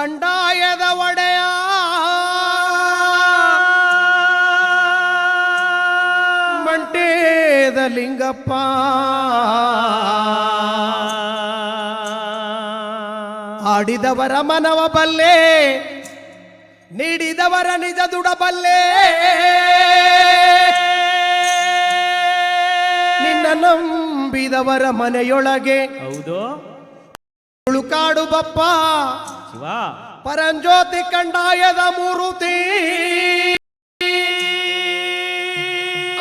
ಕಂಡಾಯದ ಒಡೆಯ. ಮಂಟೇದ ಲಿಂಗಪ್ಪ. ಆಡಿದವರ ಮನವ ಬಲ್ಲೆ ನೀಡಿದವರ ನಿಜ ದುಡಬಲ್ಲೆ ನಿನ್ನ ನಂಬಿದವರ ಮನೆಯೊಳಗೆ ಹೌದು. ಉಳುಕಾಡು ಬಪ್ಪ. ಶಿವ. ಪರಂಜ್ಯೋತಿ ಕಂಡಾಯದ ಮೂರುತಿ.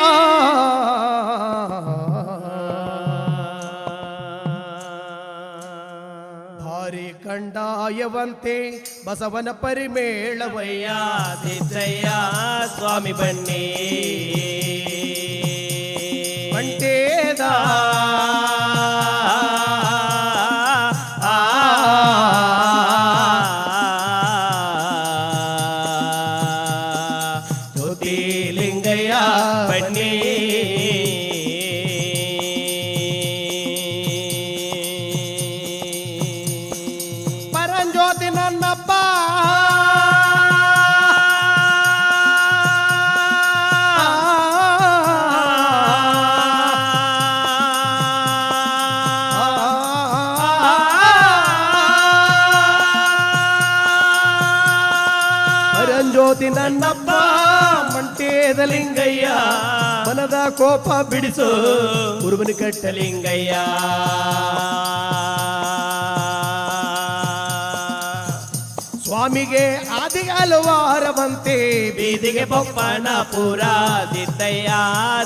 ಆ. ಭಾರಿ ಕಂಡಾಯವಂತೆ ಬಸವನ ಪರಿಮೇಳವಯ್ಯ ಸಿದ್ದಯ್ಯ ಸ್ವಾಮಿ ಬನ್ನಿ. ಮಂಟೇದ ಬನ್ನಿ ಪರಂಜ್ಯೋತಿ ನನ್ನಪ್ಪ ಪರಂಜ್ಯೋತಿ ನನ್ನಪ್ಪ ಮಂಟೇದ ಲಿಂಗಯ್ಯ ಮನದ ಕೋಪ ಬಿಡಿಸು. ಗುರುವನ ಕಟ್ಟ ಲಿಂಗಯ್ಯ ಸ್ವಾಮಿಗೆ ಆದಿ ಅಲುವಾರವಂತೆ. ಬೀದಿಗೆ ಬೊಪ್ಪಣ ಪೂರ ಸಿದ್ದಯ್ಯ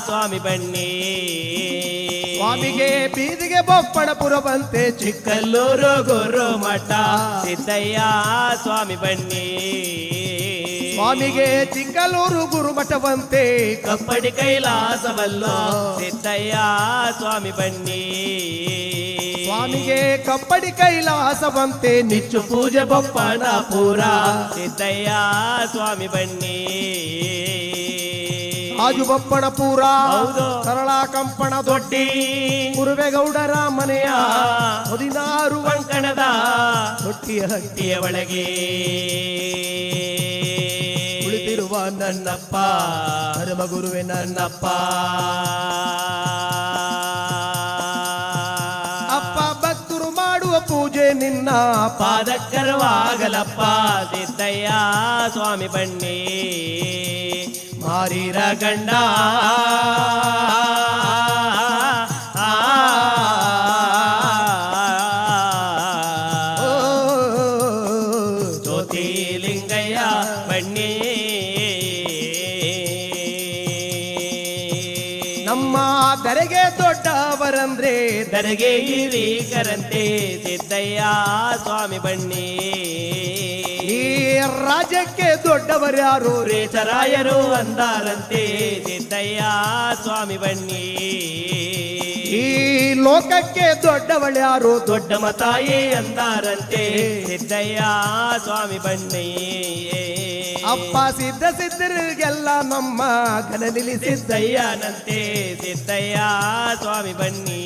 ಸ್ವಾಮಿ ಬನ್ನಿ. ಸ್ವಾಮಿಗೆ ಬೀದಿಗೆ ಬೊಪ್ಪಣಪುರವಂತೆ ಬಂತೆ ಚಿಕ್ಕಲ್ಲೂರು ಗುರು ಮಠ ಸಿದ್ದಯ್ಯ ಸ್ವಾಮಿ ಬನ್ನಿ. ಸ್ವಾಮಿಗೆ ಚಿಕ್ಕಲೂರು ಗುರುಮಠವಂತೆ. ಕಪ್ಪಡಿ ಕೈಲಾಸವಲ್ಲ ಸಿದ್ದಯ್ಯ ಸ್ವಾಮಿ ಬನ್ನಿ. ಸ್ವಾಮಿಗೆ ಕಪ್ಪಡಿ ಕೈಲಾಸವಂತೆ ನಿಚ್ಚು ಪೂಜೆ ಬೊಪ್ಪನ ಪೂರ ಸಿದ್ದಯ್ಯ ಸ್ವಾಮಿ ಬನ್ನಿ. ಆಜು ಬಪ್ಪಣ ಪೂರ ಸರಳ ಕಂಪಣ ದೊಡ್ಡಿ ಕುರುವೆಗೌಡರ ಮನೆಯ ಹದಿನಾರು ತೊಟ್ಟಿಯ ಹಟ್ಟಿ. ಹಟ್ಟಿಯ ಒಳಗೆ. ನನ್ನಪ್ಪ. ಧರ್ಮ ಗುರುವೆ ನನ್ನಪ್ಪ. ಅಪ್ಪ ಭಕ್ತರು ಮಾಡುವ ಪೂಜೆ ನಿನ್ನ ಪಾದಕ್ಕರವಾಗಲಪ್ಪ ಸಿದ್ದಯ್ಯ ಸ್ವಾಮಿ ಬನ್ನಿ. ಮಾರೀರ ಗಂಡ. ದೊಡ್ಡವರಂದ್ರೆ ದರಗೆ ಹಿರೀಕರಂತೆ ಸಿದ್ದಯ್ಯ ಸ್ವಾಮಿ ಬನ್ನಿ. ಈ ರಾಜ್ಯಕ್ಕೆ ದೊಡ್ಡವರ್ಯಾರು ರೇಚರಾಯರು ಅಂದಾರಂತೆ ಸಿದ್ದಯ್ಯ ಸ್ವಾಮಿ ಬನ್ನಿ. ಈ ಲೋಕಕ್ಕೆ ದೊಡ್ಡವಳ್ಯಾರು ಯಾರು? ದೊಡ್ಡ ಮತಾಯಿ ಅಂದಾರಂತೆ ಸಿದ್ದಯ್ಯ ಸ್ವಾಮಿ ಬನ್ನಿ. ಅಪ್ಪ ಸಿದ್ಧ ಸಿದ್ಧರಿಗೆಲ್ಲ ನಮ್ಮ ಕನಲಿಲಿ ಸಿದ್ದಯ್ಯನಂತೆ ಸಿದ್ದಯ್ಯ ಸ್ವಾಮಿ ಬನ್ನಿ.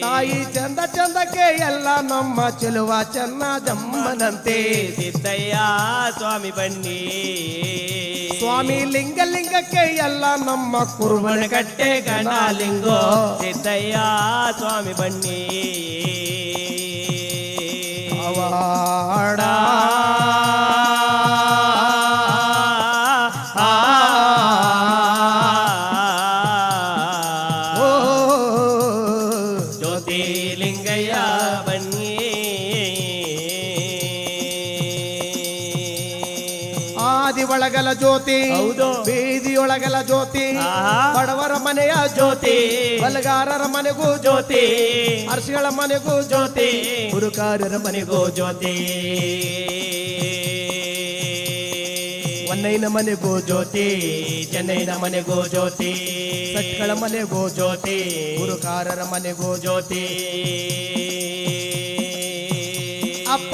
ತಾಯಿ ಚಂದ ಚಂದಕ್ಕೆ ಎಲ್ಲ ನಮ್ಮ ಚೆಲುವ ಚೆನ್ನ ಜಮ್ಮನಂತೆ. ಸಿದ್ದಯ್ಯ ಸ್ವಾಮಿ ಬನ್ನಿ. ಸ್ವಾಮಿ ಲಿಂಗ ಲಿಂಗಕ್ಕೆ ಎಲ್ಲ ನಮ್ಮ ಕುರುಬನ ಕಟ್ಟೆ ಗಣಲಿಂಗೋ ಸಿದ್ದಯ್ಯ ಸ್ವಾಮಿ ಬನ್ನಿ. ಅವಾಡ ಆದಿ ಒಳಗಲ ಜ್ಯೋತಿ ಹೌದು. ಬೀದಿಯೊಳಗಲ ಜ್ಯೋತಿ ಬಡವರ ಮನೆಯ ಜ್ಯೋತಿ ಬಲಗಾರರ ಮನೆಗೂ ಜ್ಯೋತಿ ಹರ್ಷಿಗಳ ಮನೆಗೂ ಜ್ಯೋತಿ ಗುರುಕಾರರ ಮನೆಗೂ ಜ್ಯೋತಿ. ಒನ್ನೈನ ಮನೆಗೂ ಜ್ಯೋತಿ ಚೆನ್ನೈನ ಮನೆಗೂ ಜ್ಯೋತಿ ಸಟ್ಗಳ ಮನೆಗೂ ಜ್ಯೋತಿ ಗುರುಕಾರರ ಮನೆಗೂ ಜ್ಯೋತಿ.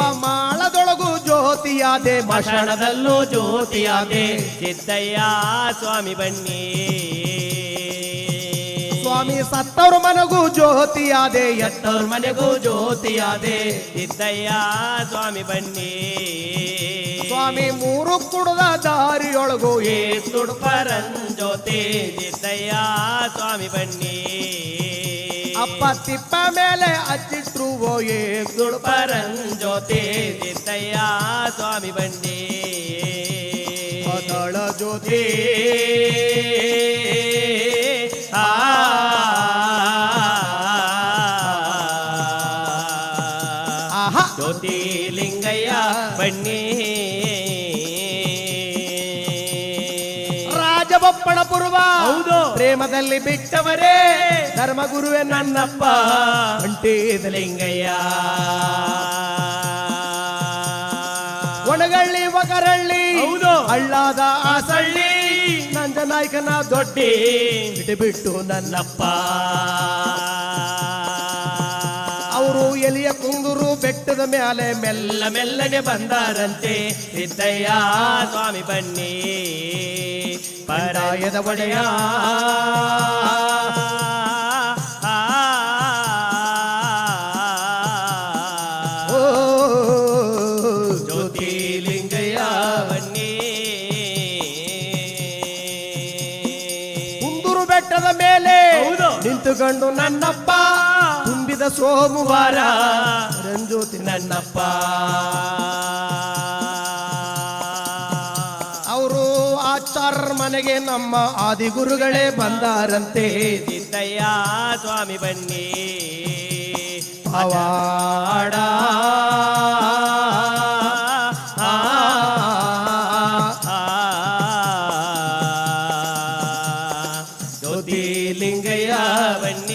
ಮಾಳದೊಳಗೂ ಜ್ಯೋತಿಯಾದೆ ಮಶಣದಲ್ಲೂ ಜ್ಯೋತಿಯಾದೆ. ಸಿದ್ದಯ್ಯ ಸ್ವಾಮಿ ಬನ್ನಿ. ಸ್ವಾಮಿ ಸತ್ತವ್ರ ಮನೆಗೂ ಜ್ಯೋತಿಯಾದೆ ಎತ್ತ ಎತ್ತವ್ರ ಮನೆಗೂ ಜ್ಯೋತಿಯಾದೆ. ಸಿದ್ದಯ್ಯ ಸ್ವಾಮಿ ಬನ್ನಿ. ಸ್ವಾಮಿ ಮೂರು ಕುಡದ ದಾರಿಯೊಳಗೂ ಏ ತುಡುಪರನ್ ಜ್ಯೋತಿ. ಸಿದ್ದಯ್ಯ ಸ್ವಾಮಿ ಬನ್ನಿ. ಅಪ್ಪ ತಿಪ್ಪ ಮೇಲೆ ಹಚ್ಚಿಟ್ರು ಓ ಏ ತುಡುಪರನ್ ಜ್ಯೋತಿ ಸಿದ್ದಯ್ಯ ಸ್ವಾಮಿ ಬನ್ನಿ. ಅದಳ ಜ್ಯೋತಿ. ಆ. ಜ್ಯೋತಿ ಲಿಂಗಯ್ಯ ಬನ್ನಿ. ರಾಜಬಪ್ಪಣ ಪೂರ್ವ. ಹೌದು. ಪ್ರೇಮದಲ್ಲಿ ಬಿಟ್ಟವರೇ ಧರ್ಮಗುರುವೆ ನನ್ನಪ್ಪ. ಅಂಟೇದ ಲಿಂಗಯ್ಯ. ಒಣಗಳ್ಳಿ ಒಗರಳ್ಳಿ. ಹೌದು. ಅಳ್ಳಾದ ಆಸಳ್ಳಿ ಸಳ್ಳಿ. ನಂಜನಾಯ್ಕನ ದೊಡ್ಡಿ. ಬಿಟ್ಟು ನನ್ನಪ್ಪ. ಅವರು ಎಲಿಯ ಕುಂಗುರು ಬೆಟ್ಟದ ಮೇಲೆ ಮೆಲ್ಲ ಮೆಲ್ಲನೆ ಬಂದಾರಂತೆ. ಸಿದ್ದಯ್ಯ ಸ್ವಾಮಿ ಬನ್ನಿ. ಪರಾಯದ ಒಡೆಯ. ಓ ಜ್ಯೋತಿ ಲಿಂಗಯ್ಯ ಬನ್ನಿ. ಕುಂದೂರು ಬೆಟ್ಟದ ಮೇಲೆ. ನಿಂತುಕೊಂಡು ನನ್ನಪ್ಪ. ತುಂಬಿದ ಸೋಮವಾರ. ರಂಜೋತಿ ನನ್ನಪ್ಪ. ಆಚಾರ ಮನೆಗೆ ನಮ್ಮ ಆದಿಗುರುಗಳೇ ಬಂದಾರಂತೆ ಸಿದ್ದಯ್ಯ ಸ್ವಾಮಿ ಬನ್ನಿ ಪವಾಡ ಆ, ಆ, ಜ್ಯೋತಿ ಲಿಂಗಯ್ಯ ಬನ್ನಿ